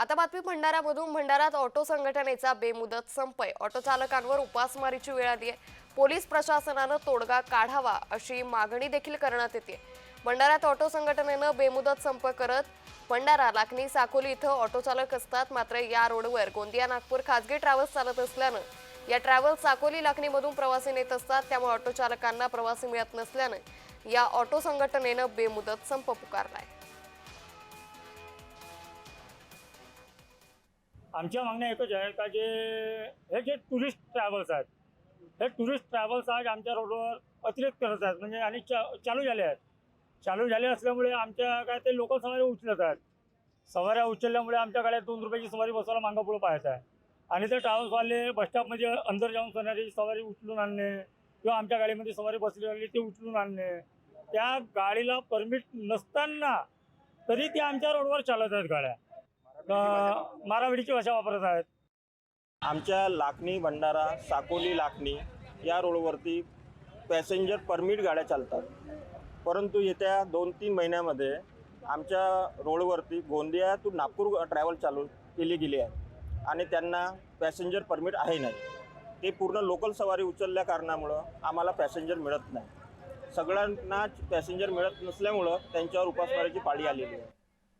आता बातमी भंडाऱ्यामधून भंडाऱ्यात ऑटो संघटनेचा बेमुदत संप आहे ऑटो चालकांवर उपासमारीची वेळ आली आहे पोलीस प्रशासनानं तोडगा काढावा अशी मागणी देखील करण्यात येते. भंडाऱ्यात ऑटो संघटनेनं बेमुदत संप करत भंडारा लाखनी साकोली इथं ऑटो चालक असतात. मात्र या रोडवर गोंदिया नागपूर खाजगी ट्रॅव्हल्स चालत असल्यानं या ट्रॅव्हल्स साकोली लाखणीमधून प्रवासी नेत असतात. त्यामुळे ऑटो चालकांना प्रवासी मिळत नसल्यानं या ऑटो संघटनेनं बेमुदत संप पुकारलाय. आमच्या मागण्या एकच आहे का जे हे जे टुरिस्ट ट्रॅव्हल्स आहेत हे टुरिस्ट ट्रॅव्हल्स आज आमच्या रोडवर अतिरेक करत आहेत. म्हणजे आणि चा चालू झाले आहेत. चालू झाले असल्यामुळे आमच्या काय ते लोकल सवारी उचलत आहेत. सवाऱ्या उचलल्यामुळे आमच्या गाड्यात दोन रुपयाची सवारी बसवायला मागं पुढं पाहायचं आहे आणि ते ट्रॅव्हल्सवाले बसस्टॉपमध्ये अंदर जाऊन सणारी सवारी उचलून आणणे किंवा आमच्या गाडीमध्ये सवारी बसलेली ते उचलून आणणे त्या गाडीला परमिट नसताना तरी ते आमच्या रोडवर चालत आहेत गाड्या. माराविडीची भाषा वापरत आहेत. आमच्या लाखणी भंडारा साकोली लाखणी या रोडवरती पॅसेंजर परमिट गाड्या चालतात. परंतु येत्या दोन तीन महिन्यामध्ये आमच्या रोडवरती गोंदिया टू नागपूर ट्रॅव्हल चालू केली गेली आहे आणि त्यांना पॅसेंजर परमिट आहे नाही. ते पूर्ण लोकल सवारी उचलल्या कारणामुळं आम्हाला पॅसेंजर मिळत नाही. सगळ्यांनाच पॅसेंजर मिळत नसल्यामुळं त्यांच्यावर उपासमारीची पाळी आलेली आहे.